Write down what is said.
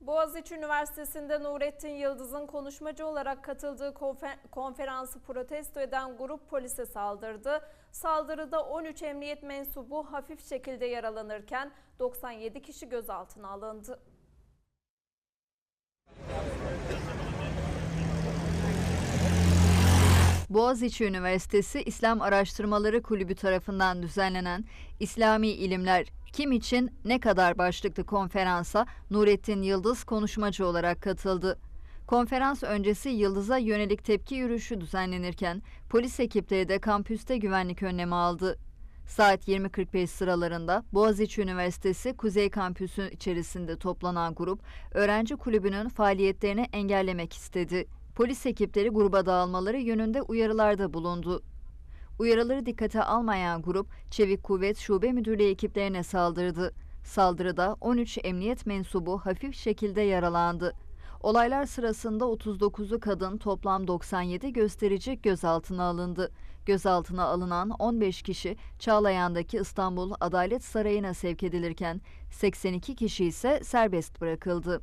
Boğaziçi Üniversitesi'nde Nurettin Yıldız'ın konuşmacı olarak katıldığı konfer- konferansı protesto eden grup polise saldırdı. Saldırıda 13 emniyet mensubu hafif şekilde yaralanırken 97 kişi gözaltına alındı. Boğaziçi Üniversitesi İslam Araştırmaları Kulübü tarafından düzenlenen İslami İlimler Kim için ne kadar başlıklı konferansa Nurettin Yıldız konuşmacı olarak katıldı. Konferans öncesi Yıldız'a yönelik tepki yürüyüşü düzenlenirken polis ekipleri de kampüste güvenlik önlemi aldı. Saat 20.45 sıralarında Boğaziçi Üniversitesi Kuzey Kampüsü içerisinde toplanan grup, öğrenci kulübünün faaliyetlerini engellemek istedi. Polis ekipleri gruba dağılmaları yönünde uyarılarda bulundu. Uyarıları dikkate almayan grup, Çevik Kuvvet Şube Müdürlüğü ekiplerine saldırdı. Saldırıda 13 emniyet mensubu hafif şekilde yaralandı. Olaylar sırasında 39'u kadın toplam 97 gösterici gözaltına alındı. Gözaltına alınan 15 kişi Çağlayan'daki İstanbul Adalet Sarayı'na sevk edilirken 82 kişi ise serbest bırakıldı.